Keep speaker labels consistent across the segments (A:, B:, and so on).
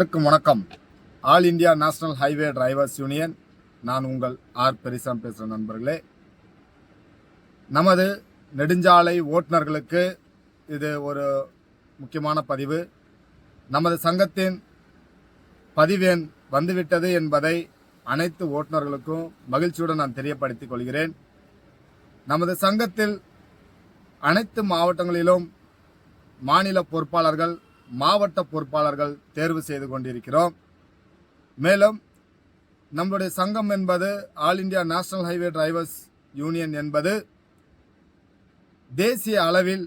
A: அனைவருக்கும் வணக்கம். All India national highway drivers union. நான் உங்கள் ஆர் பெரிசாம் பேசுகிறேன் நண்பர்களே. நமது நெடுஞ்சாலை ஓட்டுநர்களுக்கு இது ஒரு முக்கியமான பதிவு. நமது சங்கத்தின் பதிவேன் வந்துவிட்டது என்பதை அனைத்து ஓட்டுநர்களுக்கும் மகிழ்ச்சியுடன் நான் தெரியப்படுத்திக் கொள்கிறேன். நமது சங்கத்தில் அனைத்து மாவட்டங்களிலும் மாநில பொறுப்பாளர்கள் மாவட்ட பொறுப்பாளர்கள் தேர்வு செய்து கொண்டிருக்கிறோம். மேலும் நம்மளுடைய சங்கம் என்பது all India national highway drivers union என்பது தேசிய அளவில்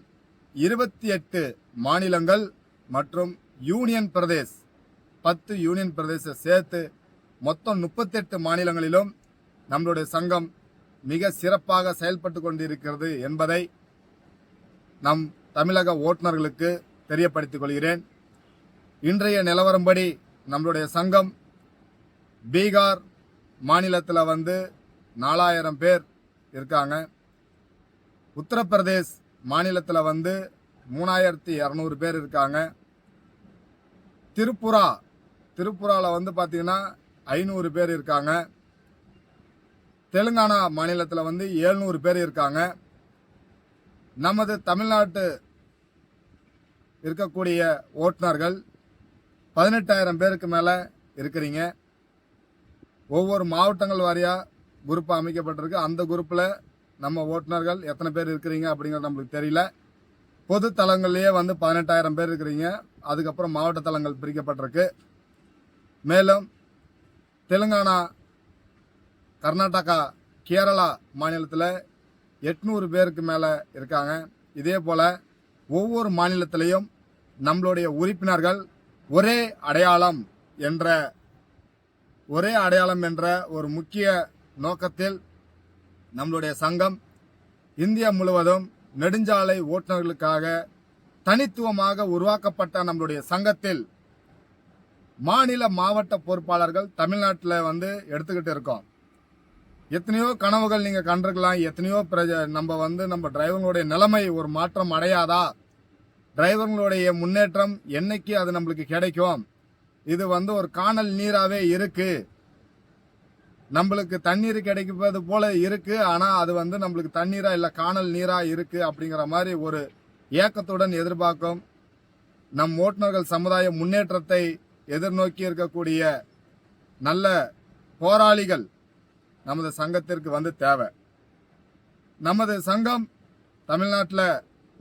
A: இருபத்தி எட்டு மாநிலங்கள் மற்றும் யூனியன் பிரதேஷ் பத்து யூனியன் பிரதேச சேர்த்து மொத்தம் முப்பத்தெட்டு மாநிலங்களிலும் நம்மளுடைய சங்கம் மிக சிறப்பாக செயல்பட்டு கொண்டிருக்கிறது என்பதை நம் தமிழக ஓட்டுநர்களுக்கு தெரியப்படுத்திக் கொள்கிறேன் இன்றைய நிலவரம்படி நம்மளுடைய சங்கம் பீகார் மாநிலத்தில் வந்து நாலாயிரம் பேர் இருக்காங்க. உத்தரப்பிரதேஷ் மாநிலத்தில் வந்து மூணாயிரத்தி இரநூறு பேர் இருக்காங்க. திருப்புரா திருப்புராவில் வந்து பார்த்திங்கன்னா ஐநூறு பேர் இருக்காங்க. தெலுங்கானா மாநிலத்தில் வந்து ஏழ்நூறு பேர் இருக்காங்க. நமது தமிழ்நாட்டு இருக்கக்கூடிய ஓட்டுநர்கள் பதினெட்டாயிரம் பேருக்கு மேலே இருக்கிறீங்க. ஒவ்வொரு மாவட்டங்கள் வாரியாக குரூப் அமைக்கப்பட்டிருக்கு. அந்த குரூப்பில் நம்ம ஓட்டுநர்கள் எத்தனை பேர் இருக்கிறீங்க அப்படிங்கிறது நம்மளுக்கு தெரியல. பொது தளங்கள்லேயே வந்து பதினெட்டாயிரம் பேர் இருக்கிறீங்க. அதுக்கப்புறம் மாவட்ட தளங்கள் பிரிக்கப்பட்டிருக்கு. மேலும் தெலுங்கானா கர்நாடகா கேரளா மாநிலத்தில் எட்நூறு பேருக்கு மேலே இருக்காங்க. இதே போல் ஒவ்வொரு மாநிலத்திலையும் நம்மளுடைய உறுப்பினர்கள் ஒரே அடையாளம் என்ற ஒரே அடையாளம் என்ற ஒரு முக்கிய நோக்கத்தில் நம்மளுடைய சங்கம் இந்தியா முழுவதும் நெடுஞ்சாலை ஓட்டுநர்களுக்காக தனித்துவமாக உருவாக்கப்பட்ட நம்மளுடைய சங்கத்தில் மாநில மாவட்ட பொறுப்பாளர்கள் தமிழ்நாட்டில் வந்து எடுத்துக்கிட்டு இருக்கோம். எத்தனையோ கனவுகள் நீங்கள் கண்டிருக்கலாம். எத்தனையோ பிரஜ நம்ம வந்து நம்ம டிரைவர்களுடைய நிலைமை ஒரு மாற்றம் அடையாதா? டிரைவர்களுடைய முன்னேற்றம் என்னைக்கு அது நம்மளுக்கு கிடைக்கும்? இது வந்து ஒரு காணல் நீராகவே இருக்கு. நம்மளுக்கு தண்ணீர் கிடைப்பது போல இருக்கு. ஆனால் அது வந்து நம்மளுக்கு தண்ணீரா இல்லை காணல் நீரா இருக்கு அப்படிங்கிற மாதிரி ஒரு ஏக்கத்துடன் எதிர்பார்க்கும். நம் ஓட்டுநர்கள் சமுதாய முன்னேற்றத்தை எதிர்நோக்கி இருக்கக்கூடிய நல்ல போராளிகள் நமது சங்கத்திற்கு வந்து தேவை. நமது சங்கம் தமிழ்நாட்டில்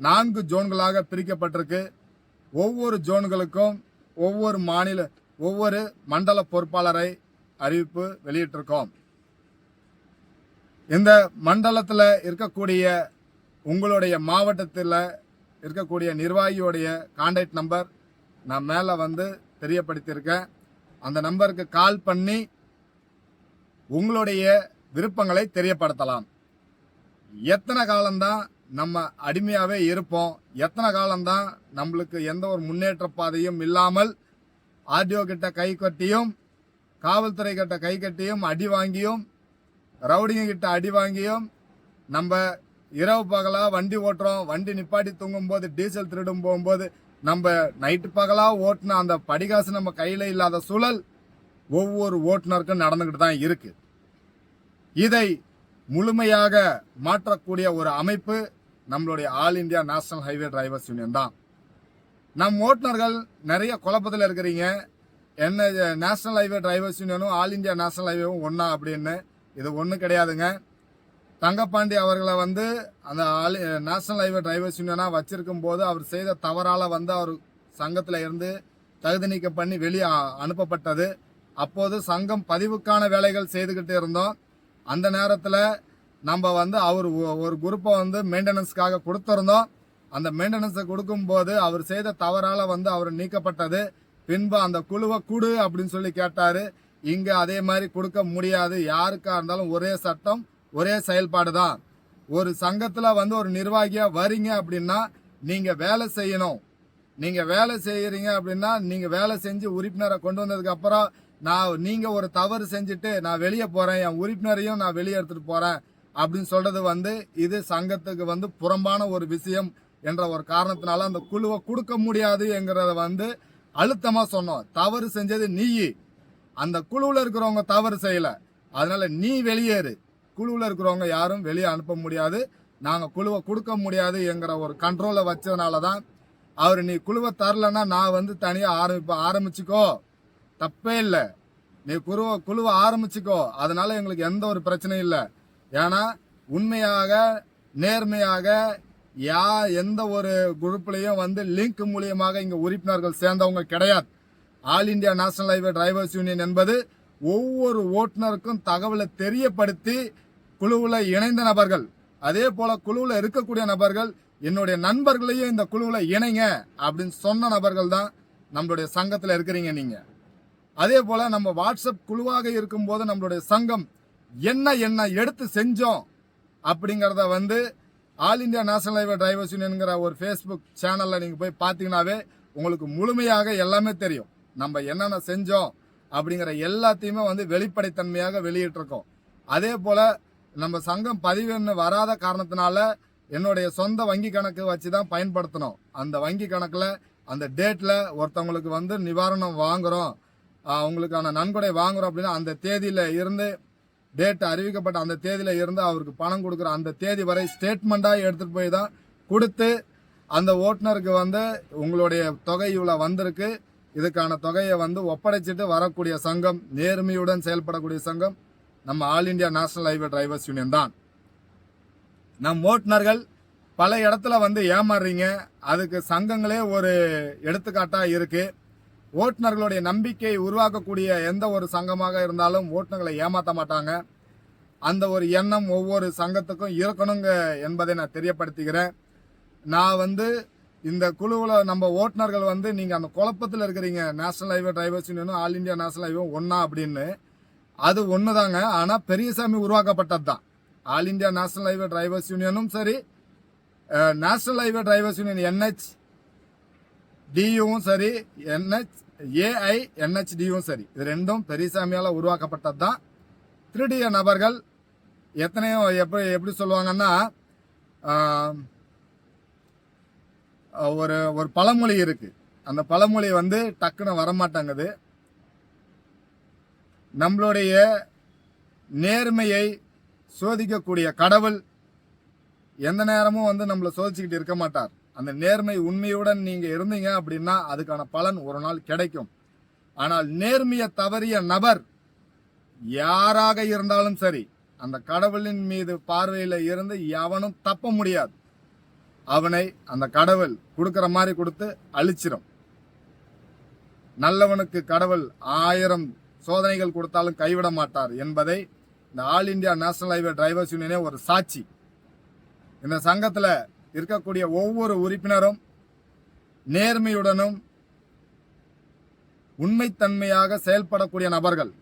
A: நான்கு ஜோன்களாக பிரிக்கப்பட்டிருக்கு. ஒவ்வொரு ஜோன்களுக்கும் ஒவ்வொரு மாநில ஒவ்வொரு மண்டல பொறுப்பாளரை அறிவிப்பு வெளியிட்டிருக்கோம். இந்த மண்டலத்தில் இருக்கக்கூடிய உங்களுடைய மாவட்டத்தில் இருக்கக்கூடிய நிர்வாகியோடைய கான்டாக்ட் நம்பர் நான் மேலே வந்து தெரியப்படுத்தியிருக்கேன். அந்த நம்பருக்கு கால் பண்ணி உங்களுடைய விருப்பங்களை தெரியப்படுத்தலாம். எத்தனை காலம்தான் நம்ம அடிமையாகவே இருப்போம். எத்தனை காலம்தான் நம்மளுக்கு எந்த ஒரு முன்னேற்ற பாதையும் இல்லாமல் ஆர்டிஓ கிட்ட கை கட்டியும் காவல்துறை கிட்ட கை கட்டியும் அடி வாங்கியும் ரவுடிங்க கிட்ட அடி வாங்கியும் நம்ம இரவு பகலாக வண்டி ஓட்டுறோம். வண்டி நிப்பாட்டி தூங்கும்போது டீசல் திருடும் போகும்போது நம்ம நைட்டு பகலாக ஓட்டின அந்த படிகாசு நம்ம கையில் இல்லாத சூழல் ஒவ்வொரு ஓட்டுநருக்கும் நடந்துக்கிட்டு தான் இருக்குது இதை முழுமையாக மாற்றக்கூடிய ஒரு அமைப்பு நம்மளுடைய all India national highway drivers union தான். நம் ஓட்டுநர்கள் நிறைய குழப்பத்தில் இருக்கிறீங்க. என்ன நேஷனல் ஹைவே டிரைவர்ஸ் யூனியனும் ஆல் இந்தியா நேஷனல் ஹைவேவும் ஒன்றா அப்படின்னு இது ஒன்றும் கிடையாதுங்க. தங்கப்பாண்டி அவர்களை வந்து அந்த ஆல் நேஷனல் ஹைவே டிரைவர்ஸ் யூனியனாக வச்சிருக்கும் போது அவர் செய்த தவறால் வந்து அவர் சங்கத்தில் இருந்து தகுதி நீக்கம் பண்ணி வெளியே அனுப்பப்பட்டது. அப்போது சங்கம் பதிவுக்கான வேலைகள் செய்துக்கிட்டு இருந்தோம். அந்த நேரத்தில் நம்ம வந்து அவர் ஒ- ஒரு குரூப்பை வந்து மெயின்டெனன்ஸ்க்காக கொடுத்துருந்தோம். அந்த மெயின்டெனன்ஸை கொடுக்கும்போது அவர் செய்த தவறால் வந்து அவர் நீக்கப்பட்டது. பின்பு அந்த குழுவை கொடு அப்படின்னு சொல்லி கேட்டார். இங்கே அதே மாதிரி கொடுக்க முடியாது. யாருக்காக இருந்தாலும் ஒரே சட்டம் ஒரே செயல்பாடு தான் ஒரு சங்கத்தில் வந்து ஒரு நிர்வாகியாக வரீங்க அப்படின்னா நீங்கள் வேலை செய்யணும். நீங்கள் வேலை செய்கிறீங்க அப்படின்னா நீங்கள் வேலை செஞ்சு உறுப்பினரை கொண்டு வந்ததுக்கப்புறம் நான் நீங்கள் ஒரு தவறு செஞ்சுட்டு நான் வெளியே போகிறேன் என் உறுப்பினரையும் நான் வெளியே எடுத்துகிட்டு போகிறேன் அப்படின்னு சொல்கிறது வந்து இது சங்கத்துக்கு வந்து புறம்பான ஒரு விஷயம் என்ற ஒரு காரணத்தினால அந்த குழுவை கொடுக்க முடியாது என்கிறத வந்து அழுத்தமா சொன்னோம். தவறு செஞ்சது நீ அந்த குழுவில் இருக்கிறவங்க தவறு செய்யல. அதனால நீ வெளியேறு. குழுவில் இருக்கிறவங்க யாரும் வெளியே அனுப்ப முடியாது. நாங்கள் குழுவை கொடுக்க முடியாது என்கிற ஒரு கண்ட்ரோலை வச்சதுனால தான் அவர் நீ குழுவை தரலன்னா நான் வந்து தனியாக ஆரம்பிப்பேன் ஆரம்பிச்சுக்கோ. தப்பே இல்லை. நீ குழுவை குழுவை ஆரம்பிச்சுக்கோ. அதனால எங்களுக்கு எந்த ஒரு பிரச்சனையும் இல்லை. ஏன்னா உண்மையாக நேர்மையாக யா எந்த ஒரு குரூப்லையும் வந்து லிங்க் மூலியமாக இங்கே உறுப்பினர்கள் சேர்ந்தவங்க கிடையாது. All India national highway drivers union என்பது ஒவ்வொரு ஓட்டுநருக்கும் தகவலை தெரியப்படுத்தி குழுவில் இணைந்த நபர்கள். அதே போல குழுவில் இருக்கக்கூடிய நபர்கள் என்னுடைய நண்பர்களையும் இந்த குழுவில் இணைங்க அப்படின்னு சொன்ன நபர்கள் தான் நம்மளுடைய சங்கத்தில் இருக்கிறீங்க நீங்கள் அதே போல் நம்ம வாட்ஸ்அப் குழுவாக இருக்கும்போது நம்மளுடைய சங்கம் என்ன என்ன எடுத்து செஞ்சோம் அப்படிங்கிறத வந்து all India national highway drivers யூனியன்ங்கிற ஒரு ஃபேஸ்புக் சேனலில் நீங்கள் போய் பார்த்தீங்கன்னாவே உங்களுக்கு முழுமையாக எல்லாமே தெரியும். நம்ம என்னென்ன செஞ்சோம் அப்படிங்கிற எல்லாத்தையுமே வந்து வெளிப்படைத்தன்மையாக வெளியிட்டிருக்கோம். அதே போல் நம்ம சங்கம் பதிவுன்னு வராத காரணத்தினால என்னுடைய சொந்த வங்கி கணக்கு வச்சு தான் பயன்படுத்தணும் அந்த வங்கி கணக்கில் அந்த டேட்டில் ஒருத்தவங்களுக்கு வந்து நிவாரணம் வாங்குகிறோம் அவங்களுக்கான நன்கொடை வாங்குகிறோம் அப்படின்னா அந்த தேதியில் இருந்து டேட் அறிவிக்கப்பட்ட அந்த தேதியில் இருந்து அவருக்கு பணம் கொடுக்குற அந்த தேதி வரை ஸ்டேட்மெண்ட்டாக எடுத்துகிட்டு போய் தான் கொடுத்து அந்த ஓட்டுநருக்கு வந்து உங்களுடைய தொகை இவ்வளோ வந்திருக்கு. இதுக்கான தொகையை வந்து ஒப்படைச்சிட்டு வரக்கூடிய சங்கம் நேர்மையுடன் செயல்படக்கூடிய சங்கம் நம்ம all India national highway drivers union தான். நம் ஓட்டுநர்கள் பல இடத்துல வந்து ஏமாறுறீங்க. அதுக்கு சங்கங்களே ஒரு எடுத்துக்காட்டாக இருக்குது ஓட்டுநர்களுடைய நம்பிக்கையை உருவாக்கக்கூடிய எந்த ஒரு சங்கமாக இருந்தாலும் ஓட்டுநர்களை ஏமாற்ற மாட்டாங்க. அந்த ஒரு எண்ணம் ஒவ்வொரு சங்கத்துக்கும் இருக்கணுங்க என்பதை நான் தெரியப்படுத்திக்கிறேன் நான் வந்து இந்த குழுவில் நம்ம ஓட்டுநர்கள் வந்து நீங்கள் அந்த குழப்பத்தில் இருக்கிறீங்க. நேஷனல் ஹைவே டிரைவர்ஸ் யூனியனும் ஆல் இந்தியா நேஷனல் ஹைவே ஒன்றா அப்படின்னு. அது ஒன்று தாங்க ஆனால் பெரியசாமி உருவாக்கப்பட்டது தான். All India national highway drivers யூனியனும் சரி national highway drivers union NH டியும் சரி என்ஹெச் ஏஐ என்ஹெச்டியும் சரி. இது ரெண்டும் பெரியசாமியால் உருவாக்கப்பட்டது தான் திருடிய நபர்கள் எத்தனையோ எப்படி எப்படி சொல்லுவாங்கன்னா ஒரு ஒரு பழமொழி இருக்குது அந்த பழமொழி வந்து டக்குன்னு வரமாட்டேங்குது. நம்மளுடைய நேர்மையை சோதிக்கக்கூடிய கடவுள் எந்த நேரமும் வந்து நம்மளை சோதிச்சுக்கிட்டு இருக்க மாட்டார். அந்த நேர்மை உண்மையுடன் நீங்க இருந்தீங்க அப்படின்னா அதுக்கான பலன் ஒரு நாள் கிடைக்கும். ஆனால் நேர்மையை தவறிய நபர் யாராக இருந்தாலும் சரி அந்த கடவுளின் மீது பார்வையில இருந்து எவனும் தப்ப முடியாது. அவனை அந்த கடவுள் கொடுக்குற மாதிரி கொடுத்து அழிச்சிடும் நல்லவனுக்கு கடவுள் ஆயிரம் சோதனைகள் கொடுத்தாலும் கைவிட மாட்டார் என்பதை இந்த all India national highway drivers யூனியனே ஒரு சாட்சி. இந்த சங்கத்தில் இருக்கக்கூடிய ஒவ்வொரு உறுப்பினரும் நேர்மையுடனும் உண்மைத்தன்மையாக செயல்படக்கூடிய நபர்கள்.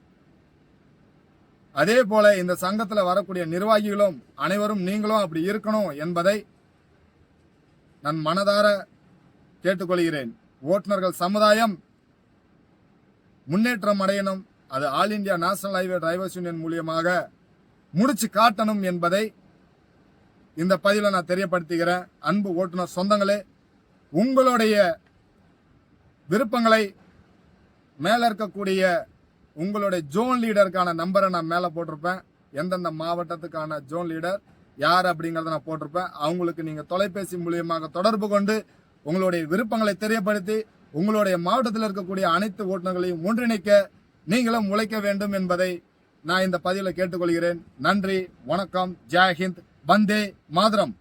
A: அதே போல இந்த சங்கத்தில் வரக்கூடிய நிர்வாகிகளும் அனைவரும் நீங்களும் அப்படி இருக்கணும் என்பதை நான் மனதார கேட்டுக்கொள்கிறேன். ஓட்டுநர்கள் சமுதாயம் முன்னேற்றம் அடையணும் அது all India national highway drivers union மூலியமாக முடிச்சு காட்டணும் என்பதை இந்த பதிவில் நான் தெரியப்படுத்துகிறேன். அன்பு ஓட்டுநர் சொந்தங்களே உங்களுடைய விருப்பங்களை மேலே இருக்கக்கூடிய உங்களுடைய ஜோன் லீடருக்கான நம்பரை நான் மேலே போட்டிருப்பேன். எந்தெந்த மாவட்டத்துக்கான ஜோன் லீடர் யார் அப்படிங்கிறத நான் போட்டிருப்பேன். அவங்களுக்கு நீங்கள் தொலைபேசி மூலியமாக தொடர்பு கொண்டு உங்களுடைய விருப்பங்களை தெரியப்படுத்தி உங்களுடைய மாவட்டத்தில் இருக்கக்கூடிய அனைத்து ஓட்டுநர்களையும் ஒன்றிணைக்க நீங்களும் உழைக்க வேண்டும் என்பதை நான் இந்த பதிவில் கேட்டுக்கொள்கிறேன். நன்றி வணக்கம் ஜெய்ஹிந்த் வந்தே மாதரம்.